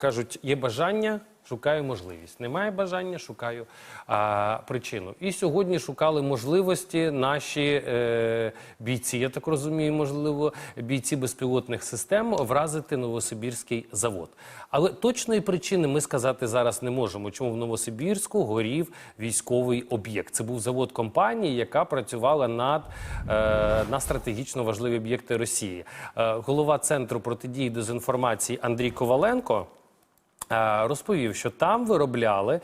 Кажуть, є бажання, шукаю можливість. Немає бажання, шукаю а, причину. І сьогодні шукали можливості наші е, бійці, я так розумію, можливо, бійці безпілотних систем вразити Новосибірський завод. Але точної причини ми сказати зараз не можемо. Чому в Новосибірську горів військовий об'єкт? Це був завод компанії, яка працювала над е, на стратегічно важливі об'єкти Росії. Е, голова центру протидії дезінформації Андрій Коваленко. Розповів, що там виробляли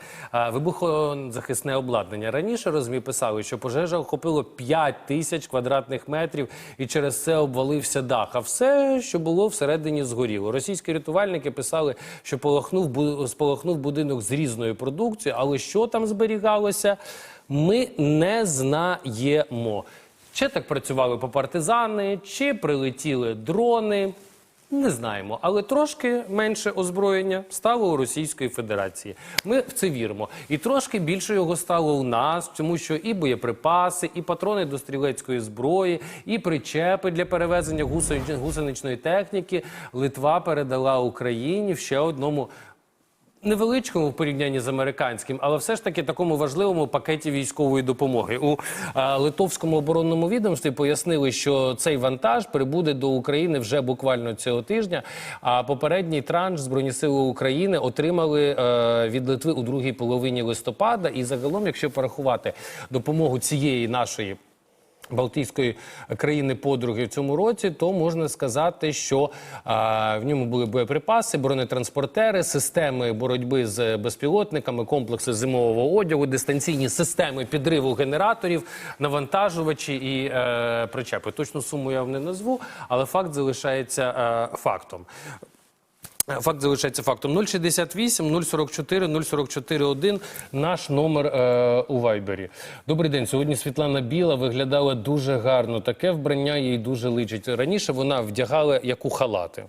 вибухозахисне обладнання. Раніше розмі писали, що пожежа охопило 5 тисяч квадратних метрів і через це обвалився дах. А все, що було всередині, згоріло. Російські рятувальники писали, що полохнув бу- будинок з різною продукцією, але що там зберігалося, ми не знаємо. Чи так працювали по партизани, чи прилетіли дрони. Не знаємо, але трошки менше озброєння стало у Російської Федерації. Ми в це віримо. І трошки більше його стало у нас, тому що і боєприпаси, і патрони до стрілецької зброї, і причепи для перевезення гусени- гусеничної техніки Литва передала Україні в ще одному. Невеличкому в порівнянні з американським, але все ж таки такому важливому пакеті військової допомоги. У литовському оборонному відомстві пояснили, що цей вантаж прибуде до України вже буквально цього тижня. А попередній транш Збройні сили України отримали е, від Литви у другій половині листопада. І загалом, якщо порахувати допомогу цієї нашої. Балтійської країни подруги в цьому році, то можна сказати, що а, в ньому були боєприпаси, бронетранспортери, системи боротьби з безпілотниками, комплекси зимового одягу, дистанційні системи підриву генераторів, навантажувачі і е, причепи. Точну суму я вам не назву, але факт залишається е, фактом. Факт залишається фактом 068 044 044 1 наш номер е, у Вайбері. Добрий день. Сьогодні Світлана Біла виглядала дуже гарно. Таке вбрання їй дуже личить. Раніше вона вдягала як у халати.